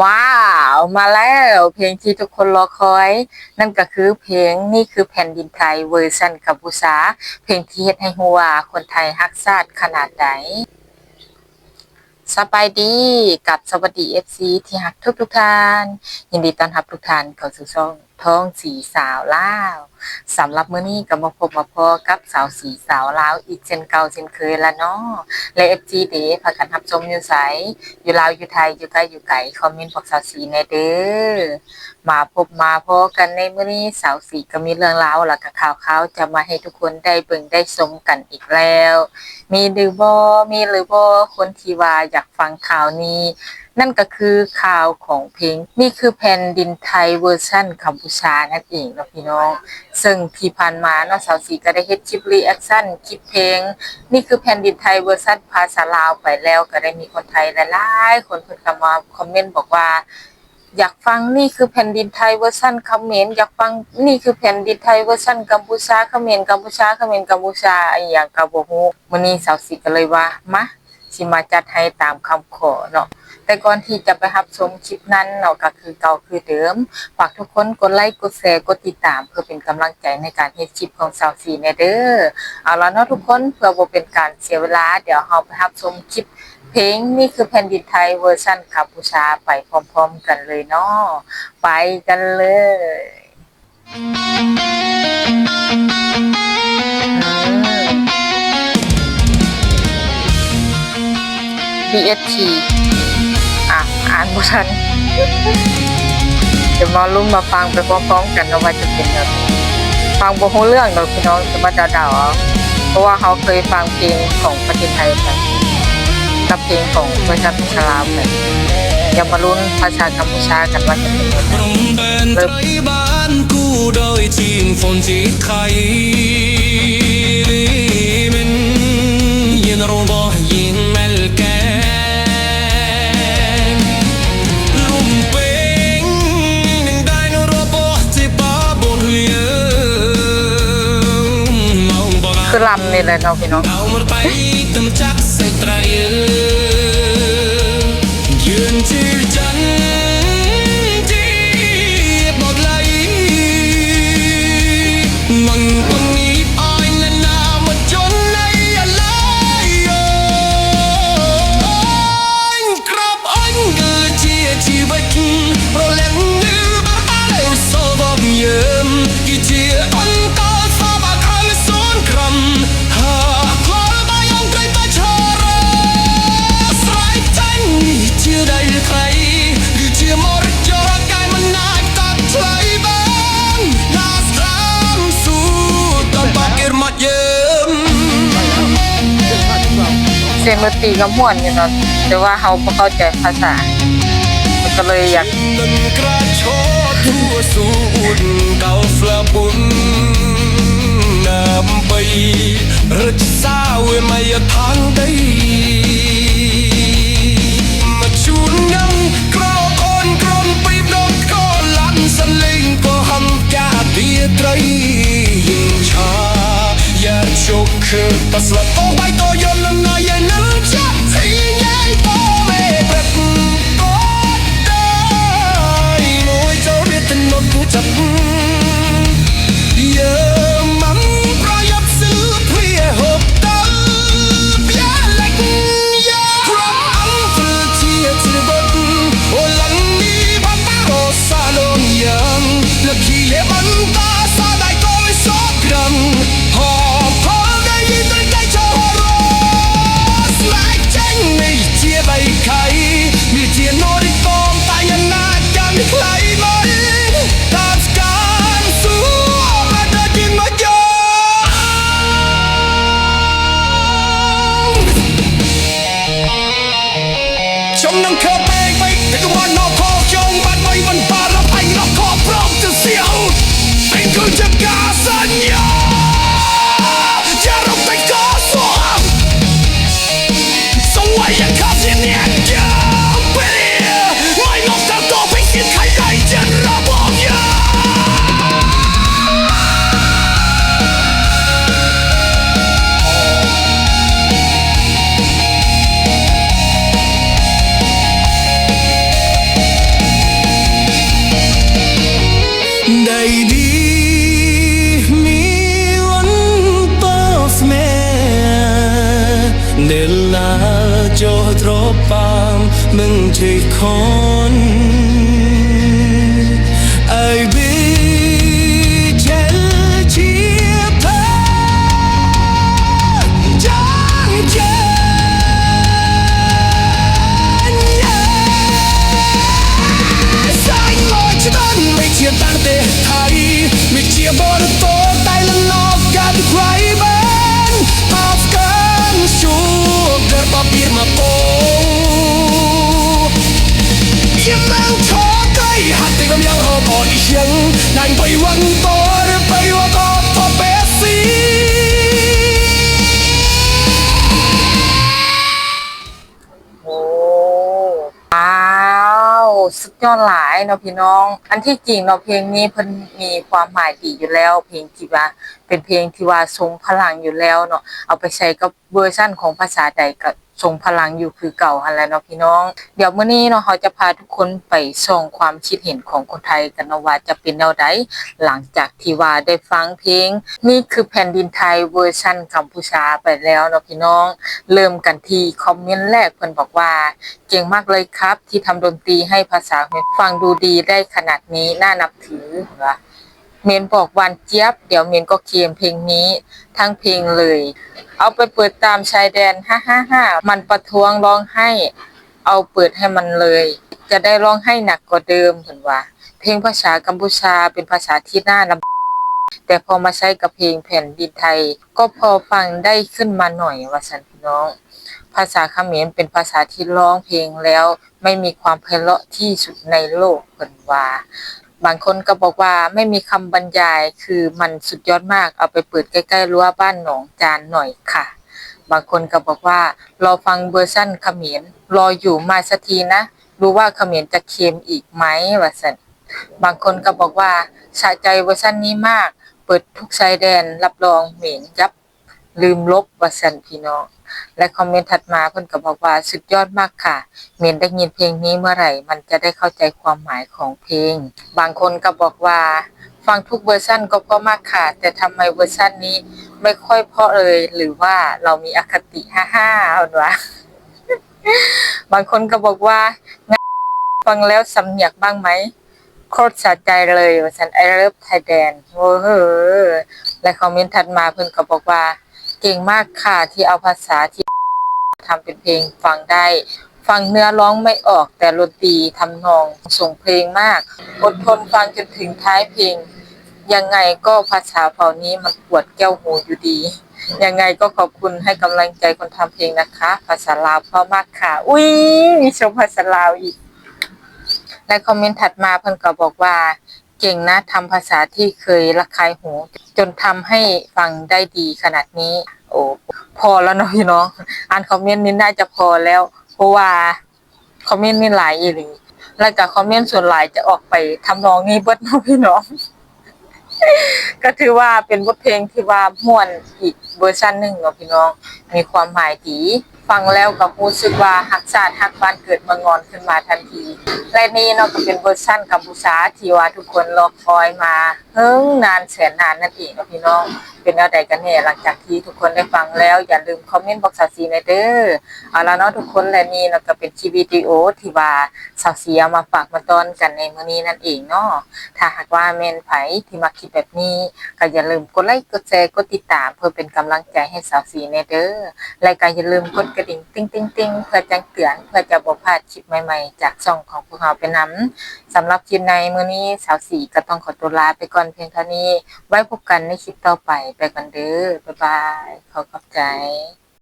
ว้าว มาแล้วเพลงที่ทุกคนรอคอย นั่นก็คือเพลงนี่คือแผ่นดินไทยเวอร์ชันกัมพูชาเพลงที่เฮ็ดให้ฮู้ว่าคนไทยฮักชาติขนาดไหนสบายดีกับสวัสดีเอซีที่ฮักทุกทุกท่าน ยินดีต้อนรับทุกท่านเข้าสู่ช่อง ท้องสีสาวลาวสำหรับมื้อนี้ก็มาพบมาพอกับสาวสีสาวลาวอีกเช่นเก่าเช่นเคยละเนาะและ FG เดพากันรับชมอยู่ไสอยู่ลาวอยู่ไทยอยู่ใกล้อยู่ไกลคอมเมนต์บอกสาวสีแน่เด้อมาพบมาพอกันในมื้อนี้สาวสีก็มีเรื่องราวแล้วก็ข่าวๆจะมาให้ทุกคนได้เบิ่งได้ชมกันอีกแล้ว มีหรือบ่มีหรือบ่คนที่ว่าอยากฟังข่าวนี้ นั่นก็คือข่าวของเพลงนี่คือแผ่นดินไทยเวอร์ชันกัมพูชานั่นเองเนาะพี่น้อง ซึ่งที่ผ่านมาเนาะสาวสีก็ได้เฮ็ดคลิปรีแอคชั่นคลิปเพลง นี่คือแผ่นดินไทยเวอร์ชันภาษาลาวไปแล้วก็ได้มีคนไทยหลายๆคนเพิ่นเข้ามาคอมเมนต์บอกว่าอยากฟังนี่คือแผ่นดินไทยเวอร์ชันเขมรอยากฟังนี่คือแผ่นดินไทยเวอร์ชันกัมพูชาเขมรกัมพูชาเขมรกัมพูชาอย่างก็บ่ฮู้มื้อนี้สาวสีก็เลยว่ามา สิมาจัดให้ตามคำขอเนาะแต่ก่อนที่จะไปรับชมคลิปนั้นเนาะก็คือเก่าคือเดิมฝากทุกคนกดไลค์กดแชร์กดติดตาม เพื่อเป็นกำลังใจในการเฮ็ดคลิปของสาวสีแน่เด้อเอาล่ะเนาะทุกคนเพื่อบ่เป็นการเสียเวลา เดี๋ยวเราไปรับชมคลิปเพลงนี่คือแผ่นดินไทยเวอร์ชันกัมพูชาไปพร้อมๆกันเลยเนาะไปกันเลยอืม BST อะ อ่านบ่ทันเดี๋ยวมาลุ้มมาฟังไปพร้อมๆกันนะว่าจะเป็นแบบฟังบ่ฮู้เรื่องดอกพี่น้องจะมาเดาๆเอเพราะว่าเขาเคยฟังเพลงของประเทศไทยกันกับเพลงของประชาชนลาวกันย่ามาลุ้นภาษากัมพูชากันว่าจะเป็นแบบไหนเริ่ม คือลำนี่แหละเนาะพี่น้อง ตรีก็ม่วนอยู่เนาะแต่ว่าเขาบ่เข้าใจภาษามันก็เลยอยาก នឹងក្រាឈរទួស៊ូនកៅស្លាពុនដើម្បីរចសាវេមយឋានដីមកជួននឹងក្រកូនក្រុមពីបដកក៏ឡាន់សលេងក៏ហំកាទីត្រីឆាយ៉ាជុកគឺតស្លាប់ទៅបៃតយល់ណាយ Señor. มึงใจคน cây hạt tình âm yang hò bỏ đi chẳng Nàng bay quăng tố để bay qua có thọ bé xí โอ้ว้าวสุดยอดหลายเนาะพี่น้อง อันที่จริงเนาะเพลงนี้เพิ่นมีความหมายดีอยู่แล้ว เพลงที่ว่าเป็นเพลงที่ว่าทรงพลังอยู่แล้วเนาะเอาไปใช้กับเวอร์ชั่นของภาษาใดก็ ทรงพลังอยู่คือเก่าหันและเนาะพี่น้อง เดี๋ยวเมื้อนี้เนาะเราจะพาทุกคนไปส่องความคิดเห็นของคนไทยกันนะว่าจะเป็นแนวใดหลังจากที่ว่าได้ฟังเพลง นี่คือแผ่นดินไทยเวอร์ชั่นกัมพูชาไปแล้วเนาะพี่น้อง เริ่มกันที่คอมเมนต์แรกเพิ่นบอกว่า เก่งมากเลยครับ ที่ทำดนตรีให้ภาษาเมนฟังดูดีได้ขนาดนี้น่านับถือว่า เมนบอกวานเจี๊ยบ เดี๋ยวเมนก็เคลมเพลงนี้ทั้งเพลงเลย เอาไปเปิดตามชายแดนฮ่าฮ่าฮ่ามันประท้วงร้องให้ เอาเปิดให้มันเลย จะได้ร้องให้หนักกว่าเดิมเห็นว่า เพลงภาษากัมพูชาเป็นภาษาที่น่าลำแต่พอมาใช้กับเพลงแผ่นดินไทย ก็พอฟังได้ขึ้นมาหน่อยว่าสันพี่น้อง ภาษาเขมรเป็นภาษาที่ร้องเพลงแล้ว ไม่มีความไพเราะที่สุดในโลกเพิ่นว่า บางคนก็บอกว่าไม่มีคำบรรยายคือมันสุดยอดมากเอาไปเปิดใกล้ๆรั้วบ้านหนองจานหน่อยค่ะ บางคนก็บอกว่ารอฟังเวอร์ชั่นเขมรรออยู่มาสักทีนะรู้ว่าเขมรจะเค็มอีกไหมว่าซั่นบางคนก็บอกว่าสะใจเวอร์ชันนี้มาก เปิดทุกชายแดนรับรองเหม็นยับลืมลบว่าซั่นพี่น้อง และคอมเมนต์ถัดมาเพิ่นก็บอกว่าสุดยอดมากค่ะ เมนได้ยินเพลงนี้เมื่อไหร่ มันจะได้เข้าใจความหมายของเพลง บางคนก็บอกว่า ฟังทุกเวอร์ชันก็เพราะมากค่ะ แต่ทำไมเวอร์ชันนี้ไม่ค่อยเพราะเลยหรือว่าเรามีอคติฮ่าฮ่าเอาวะบางคนก็บอกว่าฟังแล้วสำเนียกบ้างไหมโคตรสะใจเลยว่าฉันไอเลิฟไทยแดนโอ้โหและคอมเมนต์ถัดมาเพิ่นก็บอกว่า เก่งมากค่ะที่เอาภาษาที่ทำเป็นเพลงฟังได้ ฟังเนื้อร้องไม่ออกแต่ดนตรีทำนองส่งเพลงมาก อดทนฟังจนถึงท้ายเพลง ยังไงก็ภาษาเผ่านี้มันปวดแก้วหูอยู่ดี ยังไงก็ขอบคุณให้กำลังใจคนทำเพลงนะคะ ภาษาลาวเพราะมากค่ะ อุ้ยมีชมภาษาลาวอีกในคอมเมนต์ถัดมาเพิ่นก็บอกว่า เก่งนะทำภาษาที่เคยระคายหู จนทำให้ฟังได้ดีขนาดนี้ โอ้พอแล้วเนาะพี่น้องอ่านคอมเมนต์นี้น่าจะพอแล้ว เพราะว่าคอมเมนต์นี่หลายอีหลีแล้วก็คอมเมนต์ส่วนหลายจะออกไปทำนองนี้เบิดเนาะพี่น้องก็ถือว่าเป็นบทเพลงที่ว่าม่วนอีก เวอร์ชันหนึ่งเนาะพี่น้อง มีความหมายดีฟังแล้วก็รู้สึกว่าฮักชาติฮักบ้านเกิดเมืองงอนขึ้นมาทันที และนี่เนาะก็เป็นเวอร์ชันกัมพูชาที่ว่าทุกคนรอคอยมาเฮิงนานแสนนานนั่นเองเนาะพี่น้อง เป็นแนวใดกันแน่หลังจากที่ทุกคนได้ฟังแล้วอย่าลืมคอมเมนต์บอกสาวสีในเด้อเอาละเนาะทุกคนและนี่เนาะก็เป็นชีวิดีโอที่ว่าสาวสีเอามาฝากมาตอนกันในมื้อนี้นั่นเองเนาะถ้าหากว่าแม่นไผที่มาคิดแบบนี้ก็อย่าลืมกดไลค์กดแชร์กดติดตามเพื่อเป็นกำลังใจให้สาวสีในเด้อรายการอย่าลืมกดกระดิ่งติ้งติ้งติ้งเพื่อแจ้งเตือนเพื่อจะบ่พลาดคลิปใหม่ๆ จากช่องของพวกเราไปนำสำหรับคลิปในมื้อนี้สาวสีก็ต้องขอตัวลาไปก่อนเพียงเท่านี้ ไว้พบกันในคลิปต่อไปไปกันเด้อบ๊ายบายขอขอบใจ